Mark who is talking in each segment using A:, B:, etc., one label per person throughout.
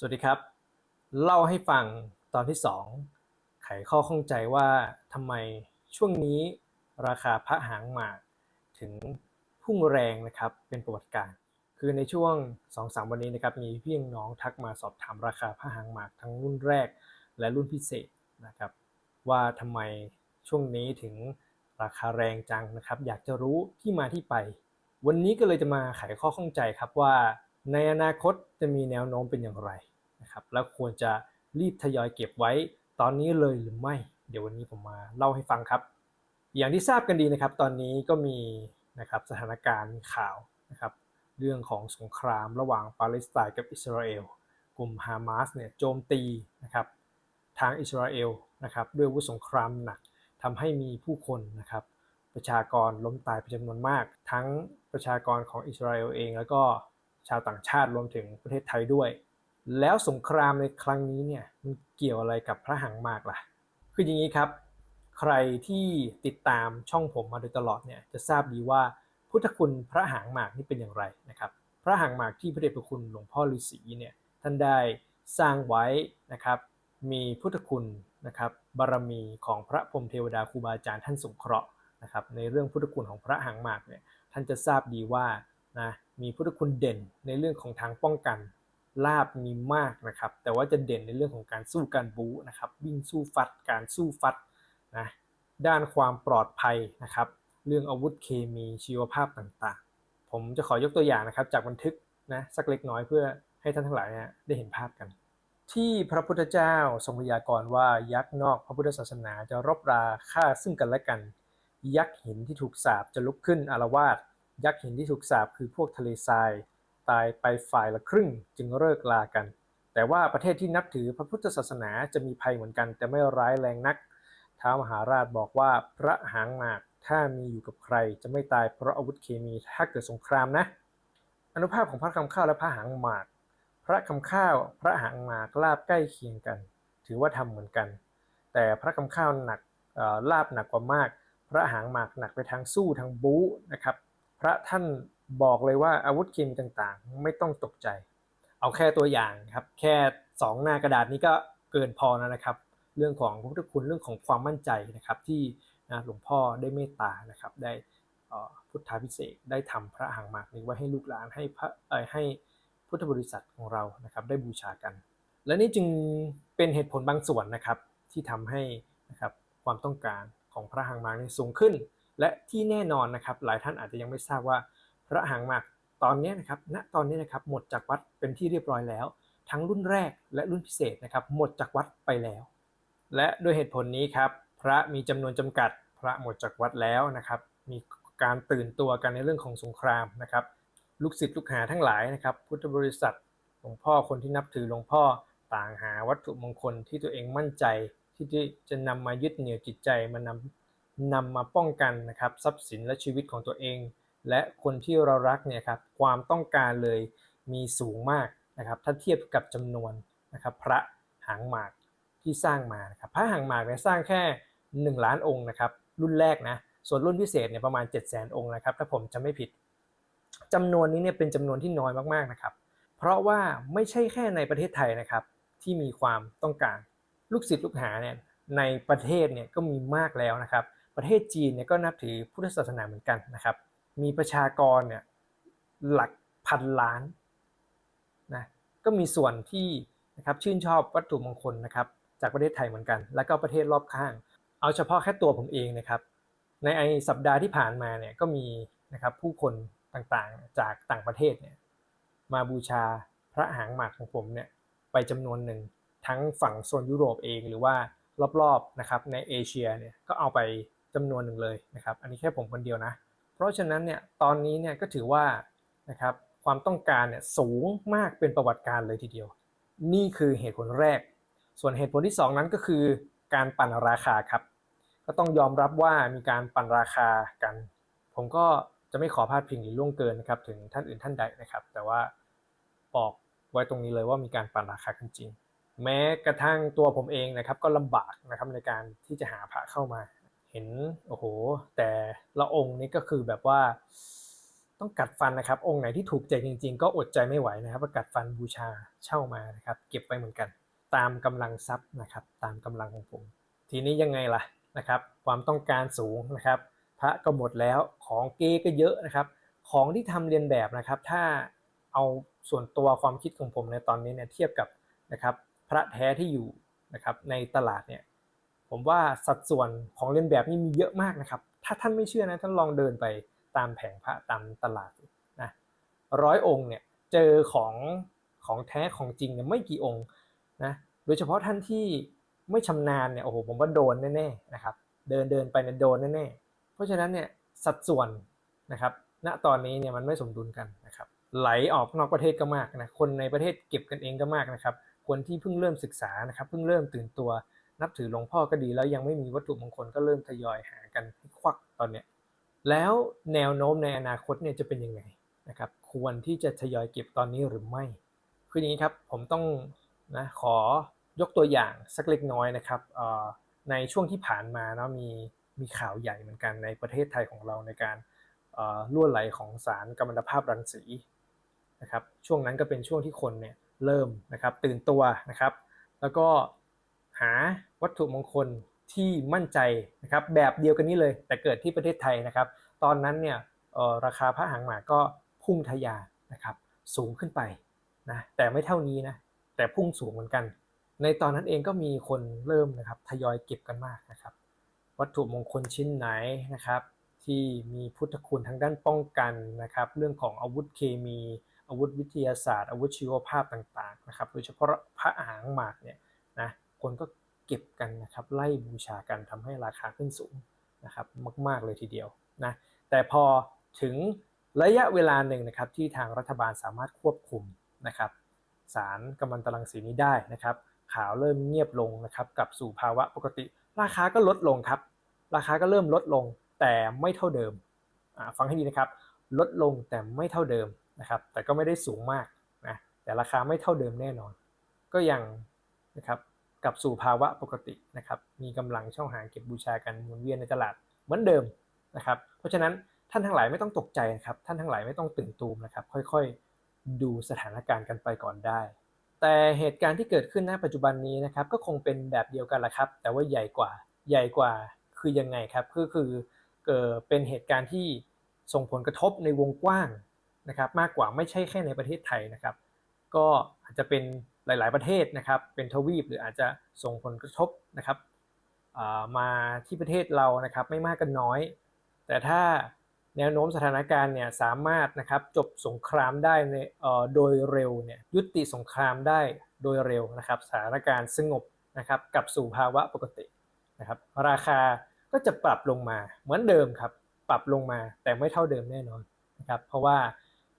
A: สวัสดีครับ เล่าให้ฟังตอนที่ 2 ไขข้อข้องใจว่าทำไมช่วงนี้ราคาพระหางหมากถึงพุ่งแรงนะครับเป็นประวัติการ์คือในช่วง 2-3 วันนี้นะครับมีพี่น้องทักมาสอบถามราคาพระหางหมากทั้งรุ่นแรกและรุ่นพิเศษนะครับ ว่าทำไมช่วงนี้ถึงราคาแรงจังนะครับ อยากจะรู้ที่มาที่ไป วันนี้ก็เลยจะมาไขข้อข้องใจครับว่า ในอนาคตจะมีแนวโน้มเป็นอย่างไร นะครับแล้วควรจะรีบทยอยเก็บไว้ตอนนี้เลยหรือไม่ เดี๋ยววันนี้ผมมาเล่าให้ฟังครับ อย่างที่ทราบกันดีนะครับ ตอนนี้ก็มีนะครับสถานการณ์ข่าวนะครับเรื่องของสงครามระหว่างปาเลสไตน์กับอิสราเอลกลุ่มฮามาสเนี่ยโจมตีนะครับทางอิสราเอลนะครับด้วยอาวุธสงครามหนักทำให้มีผู้คนนะครับประชากรล้มตายเป็นจำนวนมาก ทั้งประชากรของอิสราเอลเอง แล้วก็ชาวต่างชาติรวมถึงประเทศไทยด้วย แล้วสงครามในครั้งนี้เนี่ยมันเกี่ยวอะไรกับพระหังมากล่ะ คืออย่างนี้ครับ ใครที่ติดตามช่องผมมาโดยตลอดเนี่ยจะทราบดีว่าพุทธคุณพระหางหมากนี่เป็นอย่างไรนะครับ พระหางหมากที่พระเดชพระคุณหลวงพ่อฤาษีเนี่ยท่านได้สร้างไว้นะครับ มีพุทธคุณนะครับบารมีของพระพรมเทวดาครูบาอาจารย์ท่านสงเคราะห์นะครับในเรื่องพุทธคุณของพระหางหมากเนี่ยท่านจะทราบดีว่านะมีพุทธคุณเด่นในเรื่องของทางป้องกัน ลาบมีมากนะครับ แต่ว่าจะเด่นในเรื่องของการสู้การบู๊นะครับวิ่งสู้ฟัดการสู้ฟัดนะด้านความปลอดภัยนะครับ เรื่องอาวุธเคมีชีวภาพต่างๆ ผมจะขอยกตัวอย่างนะครับ จากบันทึกนะสักเล็กน้อยเพื่อให้ท่านทั้งหลายนี่ยได้เห็นภาพกัน ที่พระพุทธเจ้าทรงพยากรณ์ว่ายักษ์นอกพระพุทธศาสนาจะรบราฆ่าซึ่งกันและกัน ยักษ์หินที่ถูกสาปจะลุกขึ้นอารวาสยักษ์หินที่ถูกสาปคือพวกทะเลทราย ตายไปฝ่ายละครึ่งจึงเลิกลากัน แต่ว่าประเทศที่นับถือพระพุทธศาสนาจะมีภัยเหมือนกัน แต่ไม่ร้ายแรงนัก ท้าวมหาราชบอกว่าพระหางหมากถ้ามีอยู่กับใครจะไม่ตายเพราะอาวุธเคมีถ้าเกิดสงครามนะ อนุภาพของพระคำข้าวและพระหางหมาก พระคำข้าว พระหางหมากลาบใกล้เคียงกัน ถือว่าทำเหมือนกัน แต่พระคำข้าวหนักลาบหนักกว่ามาก พระหางหมากหนักไปทางสู้ทางบู๊นะครับ พระท่าน บอกเลยว่าอาวุธเคมีต่างๆ ไม่ต้องตกใจ เอาแค่ตัวอย่างครับ แค่สองหน้ากระดาษนี้ก็เกินพอแล้วนะครับ เรื่องของพระพุทธคุณเรื่องของความมั่นใจนะครับ ที่นะหลวงพ่อได้เมตตานะครับ ได้พุทธาพิเศษได้ทำพระหางหมากนี้ไว้ให้ลูกหลานให้พระให้พุทธบริษัทของเรานะครับ ได้บูชากัน และนี่จึงเป็นเหตุผลบางส่วนนะครับที่ทำให้นะครับความต้องการของพระหางหมากนี้สูงขึ้น และที่แน่นอนนะครับ หลายท่านอาจจะยังไม่ทราบว่า ระหางหมากตอนนี้นะครับณตอนนี้นะครับหมดจากวัดเป็นที่เรียบร้อยแล้ว ทั้งรุ่นแรกและรุ่นพิเศษนะครับหมดจากวัดไปแล้ว และด้วยเหตุผลนี้ครับพระมีจำนวนจำกัด พระหมดจากวัดแล้วนะครับมีการตื่นตัวกันในเรื่องของสงครามนะครับลูกศิษย์ลูกหาทั้งหลายนะครับพุทธบริษัทหลวงพ่อคนที่นับถือหลวงพ่อต่างหาวัตถุมงคลที่ตัวเองมั่นใจที่จะนำมายึดเหนี่ยวจิตใจมานำนำมาป้องกันนะครับทรัพย์สินและชีวิตของตัวเอง และคนที่เรารักเนี่ยครับความต้องการเลยมีสูงมากนะครับถ้าเทียบกับจำนวนนะครับพระหางหมากที่สร้างมานะครับพระหางหมากเนี่ยสร้างแค่ 1 ล้านองค์นะครับรุ่นแรกนะส่วนรุ่นพิเศษเนี่ยประมาณ 7 0 0 0 0 องค์นะครับถ้าผมจะไม่ผิดจำนวนนี้เนี่ยเป็นจำนวนที่น้อยมากๆนะครับเพราะว่าไม่ใช่แค่ในประเทศไทยนะครับที่มีความต้องการลูกศิษย์ลูกหาเนี่ยในประเทศเนี่ยก็มีมากแล้วนะครับ ประเทศจีนเนี่ยก็นับถือพุทธศาสนาเหมือนกันนะครับ มีประชากรเนี่ยหลักพันล้านนะก็มีส่วนที่นะครับชื่นชอบวัตถุมงคลนะครับจากประเทศไทยเหมือนกัน แล้วก็ประเทศรอบข้าง เอาเฉพาะแค่ตัวผมเองนะครับในไอสัปดาห์ที่ผ่านมาเนี่ยก็มีนะครับผู้คนต่างๆจากต่างประเทศเนี่ยมาบูชาพระหางหมากของผมเนี่ยไปจำนวนหนึ่งทั้งฝั่งโซนยุโรปเองหรือว่ารอบๆนะครับในเอเชียเนี่ยก็เอาไปจำนวนหนึ่งเลยนะครับอันนี้แค่ผมคนเดียวนะ เพราะฉะนั้นเนี่ยตอนนี้เนี่ยก็ถือว่านะครับความต้องการเนี่ยสูงมากเป็นประวัติการเลยทีเดียว นี่คือเหตุผลแรก ส่วนเหตุผลที่ 2 นั้นก็คือการปั่นราคาครับ ก็ต้องยอมรับว่ามีการปั่นราคากัน ผมก็จะไม่ขอพาดพิงหรือล่วงเกินนะครับถึงท่านอื่นท่านใดนะครับ แต่ว่าบอกไว้ตรงนี้เลยว่ามีการปั่นราคากันจริง แม้กระทั่งตัวผมเองนะครับก็ลำบากนะครับในการที่จะหาพระเข้ามา ห็นโอ้โห แต่ละองค์นี้ก็คือแบบว่า ต้องกัดฟันนะครับ องค์ไหนที่ถูกใจจริง ๆ ก็อดใจไม่ไหวนะครับกัดฟันบูชาเช่ามานะครับ เก็บไว้เหมือนกัน ตามกำลังทรัพย์นะครับ ตามกำลังของผม ทีนี้ยังไงล่ะนะครับ ความต้องการสูงนะครับ พระก็หมดแล้วของเก๊ก็เยอะนะครับ ของที่ทำเรียนแบบนะครับ ถ้าเอาส่วนตัวความคิดของผมในตอนนี้เนี่ยเทียบกับนะครับ พระแท้ที่อยู่นะครับในตลาดเนี่ย ผมว่าสัดส่วนของเรียนแบบนี่มีเยอะมากนะครับ ถ้าท่านไม่เชื่อนะท่านลองเดินไปตามแผงพระตามตลาดนะร้อยองค์เนี่ยเจอของของแท้ของจริงเนี่ยไม่กี่องค์นะโดยเฉพาะท่านที่ไม่ชำนาญเนี่ยโอ้โหผมว่าโดนแน่ๆนะครับ เดินเดินไปเนี่ยโดนแน่ๆเพราะฉะนั้นเนี่ยสัดส่วนนะครับณตอนนี้เนี่ยมันไม่สมดุลกันนะครับ ไหลออกนอกประเทศก็มากนะคนในประเทศเก็บกันเองก็มากนะครับคนที่เพิ่งเริ่มศึกษานะครับเพิ่งเริ่มตื่นตัว นับถือหลวงพ่อก็ดีแล้วยังไม่มีวัตถุมงคลก็เริ่มทยอยหากันควักตอนเนี้ยแล้วแนวโน้มในอนาคตเนี่ยจะเป็นยังไงนะครับควรที่จะทยอยเก็บตอนนี้หรือไม่คืออย่างนี้ครับผมต้องนะขอยกตัวอย่างสักเล็กน้อยนะครับในช่วงที่ผ่านมาเนาะมีมีข่าวใหญ่เหมือนกันในประเทศไทยของเราในการล่วไหลของสารกัมมันตภาพรังสีนะครับช่วงนั้นก็เป็นช่วงที่คนเนี่ยเริ่มนะครับตื่นตัวนะครับ แล้วก็ หาวัตถุมงคลที่มั่นใจนะครับแบบเดียวกันนี้เลย แต่เกิดที่ประเทศไทยนะครับ ตอนนั้นเนี่ยออราคาพระหางหมากก็พุ่งทะยานนะครับสูงขึ้นไปนะแต่ไม่เท่านี้นะแต่พุ่งสูงเหมือนกัน ในตอนนั้นเองก็มีคนเริ่มนะครับทยอยเก็บกันมากนะครับ วัตถุมงคลชิ้นไหนนะครับที่มีพุทธคุณทางด้านป้องกันนะครับเรื่องของอาวุธเคมีอาวุธวิทยาศาสตร์ อาวุธชีวภาพต่างๆนะครับโดยเฉพาะพระหางหมากเนี่ยนะ คนก็เก็บกันนะครับไล่บูชากันทำให้ราคาขึ้นสูงนะครับมาก ๆเลยทีเดียวนะแต่พอถึงระยะเวลาหนึ่งนะครับที่ทางรัฐบาลสามารถควบคุมนะครับสารกัมมันตรังสีนี้ได้นะครับข่าวเริ่มเงียบลงนะครับกลับสู่ภาวะปกติ ราคาก็ลดลงครับ ราคาก็เริ่มลดลงแต่ไม่เท่าเดิมฟังให้ดีนะครับลดลงแต่ไม่เท่าเดิมนะครับแต่ก็ไม่ได้สูงมากนะแต่ราคาไม่เท่าเดิมแน่นอน ก็ยังนะครับ กลับสู่ภาวะปกตินะครับมีกำลังช่องหางเก็บบูชากันหมุนเวียนในตลาดเหมือนเดิมนะครับเพราะฉะนั้นท่านทั้งหลายไม่ต้องตกใจนะครับท่านทั้งหลายไม่ต้องตื่นตูมนะครับค่อยๆ ดูสถานการณ์กันไปก่อนได้ แต่เหตุการณ์ที่เกิดขึ้นณปัจจุบันนี้นะครับก็คงเป็นแบบเดียวกันแหละครับ แต่ว่าใหญ่กว่าใหญ่กว่าคือยังไงครับคือคือเกิดเป็นเหตุการณ์ที่ส่งผลกระทบในวงกว้างนะครับมากกว่าไม่ใช่แค่ในประเทศไทยนะครับ ก็อาจจะเป็น หลาย ๆ ประเทศนะครับเป็นทวีปหรืออาจจะส่งผลกระทบนะครับมาที่ประเทศเรานะครับไม่มากก็น้อย แต่ถ้าแนวโน้มสถานการณ์เนี่ยสามารถนะครับจบสงครามได้ในโดยเร็วเนี่ยยุติสงครามได้โดยเร็วนะครับสถานการณ์สงบนะครับกลับสู่ภาวะปกตินะครับราคาก็จะปรับลงมาเหมือนเดิมครับปรับลงมาแต่ไม่เท่าเดิมแน่นอนนะครับเพราะว่า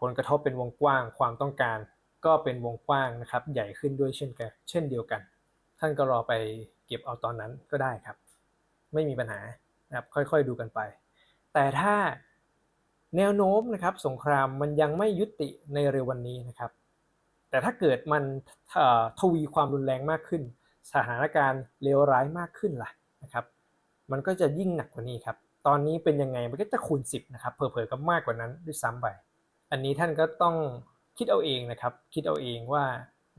A: ผลกระทบเป็นวงกว้างความต้องการ ก็เป็นวงกว้างนะครับ ใหญ่ขึ้นด้วยเช่นกันเช่นเดียวกัน ท่านก็รอไปเก็บเอาตอนนั้นก็ได้ครับ ไม่มีปัญหานะครับค่อยๆดูกันไป แต่ถ้าแนวโน้มนะครับสงครามมันยังไม่ยุติในเร็ววันนี้นะครับ แต่ถ้าเกิดมันทวีความรุนแรงมากขึ้น สถานการณ์เลวร้ายมากขึ้นล่ะนะครับ มันก็จะยิ่งหนักกว่านี้ครับ ตอนนี้เป็นยังไงมันก็จะคูณ 10นะครับเผลอๆก็มากกว่านั้นด้วยซ้ำไป อันนี้ท่านก็ต้อง คิดเอาเองนะครับ คิดเอาเองว่า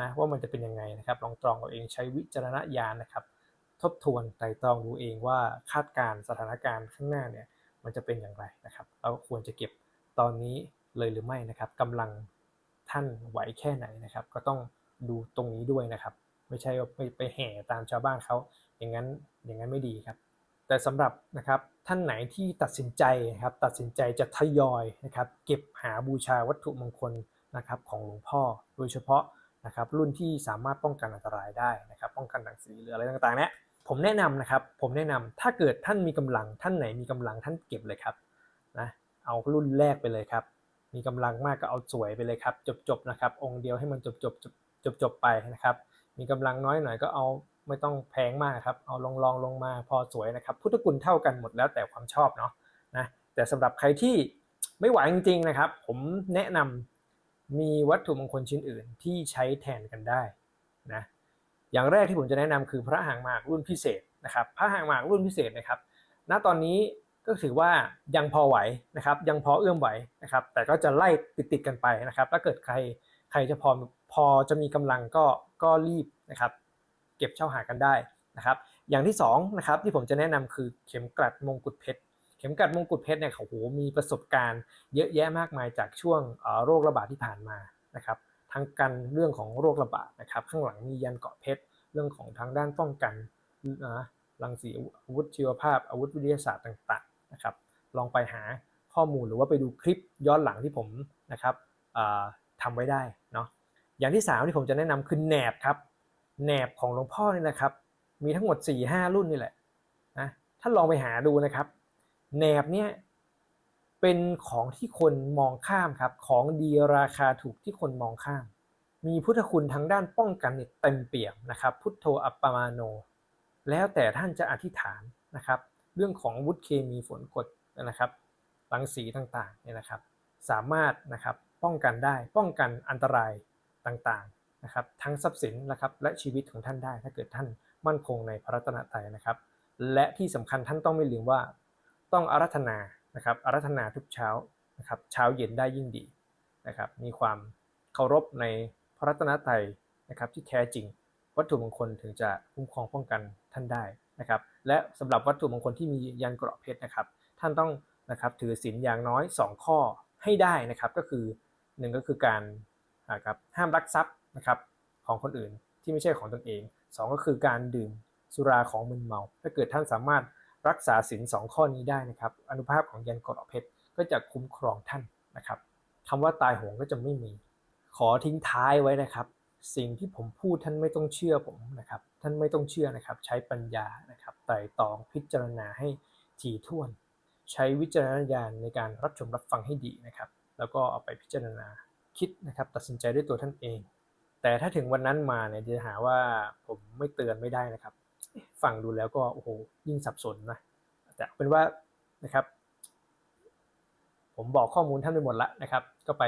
A: นะว่ามันจะเป็นยังไงนะครับ ลองตรองเอาเองใช้วิจารณญาณนะครับ ทบทวนไตรตรองดูเองว่าคาดการณ์สถานการณ์ข้างหน้าเนี่ยมันจะเป็นอย่างไรนะครับ เราควรจะเก็บตอนนี้เลยหรือไม่นะครับกำลังท่านไหวแค่ไหนนะครับ ก็ต้องดูตรงนี้ด้วยนะครับ ไม่ใช่ว่าไปไปแห่ตามชาวบ้านเขาอย่างนั้นอย่างนั้นไม่ดีครับ แต่สำหรับนะครับท่านไหนที่ตัดสินใจนะครับตัดสินใจจะทยอยนะครับ เก็บหาบูชาวัตถุมงคล นะครับของหลวงพ่อ โดยเฉพาะนะครับรุ่นที่สามารถป้องกันอันตรายได้นะครับป้องกันรังสีหรืออะไรต่างๆเนี่ยผมแนะนำนะครับผมแนะนำถ้าเกิดท่านมีกำลังท่านไหนมีกำลังท่านเก็บเลยครับนะเอารุ่นแรกไปเลยครับ มีกำลังมากก็เอาสวยไปเลยครับ จบๆนะครับ องค์เดียวให้มันจบๆจบจบจบๆไปนะครับ มีกำลังน้อยหน่อยก็เอาไม่ต้องแพงมากครับเอาลองลองลงมาพอสวยนะครับ พุทธคุณเท่ากันหมดแล้วแต่ความชอบเนาะนะแต่สำหรับใครที่ไม่ไหวจริงๆนะครับ ผมแนะนำ มีวัตถุมงคลชิ้นอื่นที่ใช้แทนกันได้นะอย่างแรกที่ผมจะแนะนำคือพระหางหมากรุ่นพิเศษนะครับพระหางหมากรุ่นพิเศษนะครับ ณตอนนี้ก็ถือว่ายังพอไหวนะครับ ยังพอเอื้อมไหวนะครับ แต่ก็จะไล่ติดๆกันไปนะครับ ถ้าเกิดใครใครจะพอพอจะมีกำลังก็ก็รีบนะครับ เก็บเช่าหากันได้นะครับ อย่างที่สองนะครับที่ผมจะแนะนำคือเข็มกลัดมงกุฎเพชร เข็มกัดมงกุฎเพชรเนี่ยเขาโหมีประสบการณ์เยอะแยะมากมายจากช่วงโรคระบาดที่ผ่านมานะครับทั้งกันเรื่องของโรคระบาดนะครับ ข้างหลังมียันเกาะเพชรเรื่องของทางด้านป้องกันนะรังสีอาวุธชีวภาพอาวุธวิทยาศาสตร์ต่างๆนะครับ ลองไปหาข้อมูลหรือว่าไปดูคลิปย้อนหลังที่ผมนะครับทำไว้ได้เนาะอย่างที่สามที่ผมจะแนะนำคือแหนบครับแหนบของหลวงพ่อนี่นะครับ มีทั้งหมด4ี่ห้ารุ่นนี่แหละนะท่าลองไปหาดูนะครับ แหนบเนี่ยเป็นของที่คนมองข้ามครับ ของดีราคาถูกที่คนมองข้าม มีพุทธคุณทางด้านป้องกันเนี่ยเต็มเปี่ยมนะครับ พุทโธอัปปมาโน แล้วแต่ท่านจะอธิษฐานนะครับ เรื่องของวุธเคมีฝนกดนะครับรังสีต่างๆเนี่ยนะครับ สามารถนะครับป้องกันได้ป้องกันอันตรายต่างๆนะครับ ทั้งทรัพย์สินนะครับและชีวิตของท่านได้ถ้าเกิดท่านมั่นคงในพระรัตนตรัยนะครับ และที่สำคัญท่านต้องไม่ลืมว่า ต้องอารัธนานะครับอารัธนาทุกเช้านะครับเช้าเย็นได้ยิ่งดีนะครับมีความเคารพในพระรัตนตรัยนะครับที่แท้จริง วัตถุมงคลถึงจะคุ้มครองป้องกันท่านได้นะครับและสำหรับวัตถุมงคลที่มียันเกราะเพชรนะครับ ท่านต้องนะครับถือศีลอย่างน้อย 2 ข้อให้ได้นะครับก็คือ 1 ก็คือการนะครับห้ามลักทรัพย์นะครับของคนอื่นที่ไม่ใช่ของตนเอง 2 ก็คือการดื่มสุราของมึนเมา ถ้าเกิดท่านสามารถ รักษาศีล2ข้อนี้ได้นะครับ อนุภาพของยันกราะเพชรก็จะคุ้มครองท่านนะครับคำว่าตายหงก็จะไม่มี ขอทิ้งท้ายไว้นะครับ สิ่งที่ผมพูดท่านไม่ต้องเชื่อผมนะครับ ท่านไม่ต้องเชื่อนะครับ ใช้ปัญญานะครับไต่ตองพิจารณาให้ถี่ถ้วน ใช้วิจารณญาณในการรับชมรับฟังให้ดีนะครับ แล้วก็เอาไปพิจารณาคิดนะครับ ตัดสินใจด้วยตัวท่านเอง แต่ถ้าถึงวันนั้นมาเนี่ยจะหาว่าผมไม่เตือนไม่ได้นะครับ ฟังดูแล้วก็โอ้โหยิ่งสับสนนะแต่เป็นว่านะครับ ผมบอกข้อมูลท่านไปหมดแล้วนะครับ ก็ไป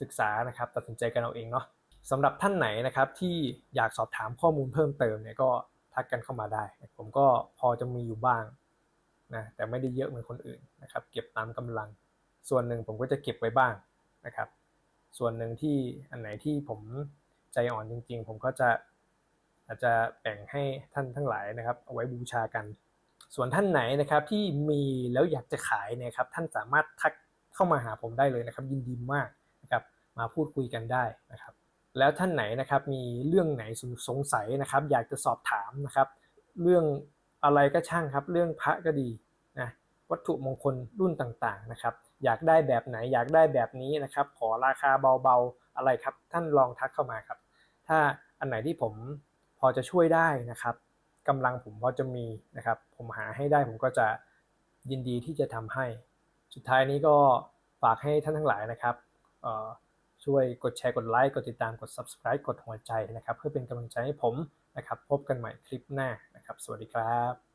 A: ศึกษานะครับ ตัดสินใจกันเอาเองเนาะสำหรับท่านไหนนะครับที่อยากสอบถามข้อมูลเพิ่มเติมเนี่ยก็ทักกันเข้ามาได้ ผมก็พอจะมีอยู่บ้างนะแต่ไม่ได้เยอะเหมือนคนอื่นนะครับ เก็บตามกำลัง ส่วนหนึ่งผมก็จะเก็บไว้บ้างนะครับ ส่วนหนึ่งที่อันไหนที่ผมใจอ่อนจริง ๆ ผมก็จะ อาจจะแบ่งให้ท่านทั้งหลายนะครับ เอาไว้บูชากัน ส่วนท่านไหนนะครับที่มีแล้วอยากจะขายเนี่ยครับ ท่านสามารถทักเข้ามาหาผมได้เลยนะครับ ยินดีมากนะครับมาพูดคุยกันได้นะครับ แล้วท่านไหนนะครับมีเรื่องไหนสงสัยนะครับ อยากจะสอบถามนะครับ เรื่องอะไรก็ช่างครับ เรื่องพระก็ดีนะวัตถุมงคลรุ่นต่างๆนะครับ อยากได้แบบไหนอยากได้แบบนี้นะครับ ขอราคาเบาๆอะไรครับ ท่านลองทักเข้ามาครับ ถ้าอันไหนที่ผม พอจะช่วยได้นะครับกำลังผมพอจะมีนะครับ ผมหาให้ได้ผมก็จะยินดีที่จะทำให้ สุดท้ายนี้ก็ฝากให้ท่านทั้งหลายนะครับช่วยกดแชร์กดไลค์กดติดตามกด subscribe กดหัวใจนะครับ เพื่อเป็นกำลังใจให้ผมนะครับ พบกันใหม่คลิปหน้านะครับ สวัสดีครับ